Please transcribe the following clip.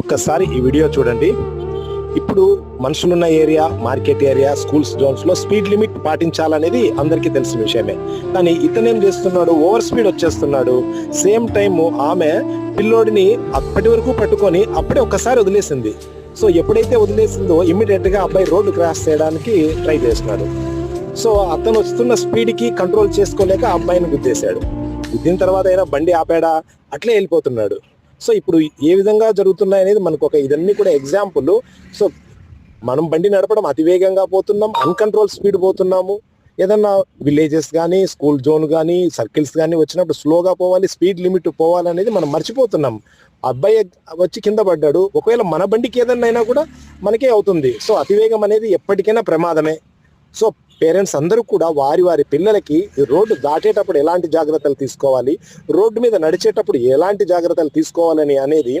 ఒక్కసారి ఈ వీడియో చూడండి. ఇప్పుడు మనుషులున్న ఏరియా మార్కెట్ ఏరియా స్కూల్స్ జోన్స్లో స్పీడ్ లిమిట్ పాటించాలనేది అందరికీ తెలిసిన విషయమే. కానీ ఇతను ఏం చేస్తున్నాడు? ఓవర్ స్పీడ్ వచ్చేస్తున్నాడు. సేమ్ టైం ఆమె పిల్లోడిని అప్పటి వరకు పట్టుకొని అప్పుడే ఒక్కసారి వదిలేసింది. సో ఎప్పుడైతే వదిలేసిందో ఇమ్మీడియట్గా అబ్బాయి రోడ్డు క్రాస్ చేయడానికి ట్రై చేస్తున్నాడు. సో అతను వస్తున్న స్పీడ్కి కంట్రోల్ చేసుకోలేక అబ్బాయిని గుద్దేశాడు. గుద్దిన తర్వాత అయినా బండి ఆపాడా? అట్లే వెళ్ళిపోతున్నాడు. సో ఇప్పుడు ఏ విధంగా జరుగుతున్నాయి అనేది మనకు ఒక ఇదన్నీ కూడా ఎగ్జాంపుల్ సో మనం బండి నడపడం అతివేగంగా పోతున్నాం అన్కంట్రోల్ స్పీడ్ పోతున్నాము. ఏదన్నా విలేజెస్ కానీ స్కూల్ జోన్ కానీ సర్కిల్స్ కానీ వచ్చినప్పుడు స్లోగా పోవాలి స్పీడ్ లిమిట్ పోవాలనేది మనం మర్చిపోతున్నాం. అబ్బాయి వచ్చి కింద పడ్డాడు ఒకవేళ మన బండికి ఏదన్నా అయినా కూడా మనకే అవుతుంది. సో అతివేగం అనేది ఎప్పటికైనా ప్రమాదమే. సో పేరెంట్స్ అందరూ కూడా వారి వారి పిల్లలకి రోడ్డు దాటేటప్పుడు ఎలాంటి జాగ్రత్తలు తీసుకోవాలి? రోడ్డు మీద నడిచేటప్పుడు ఎలాంటి జాగ్రత్తలు తీసుకోవాలని అనేది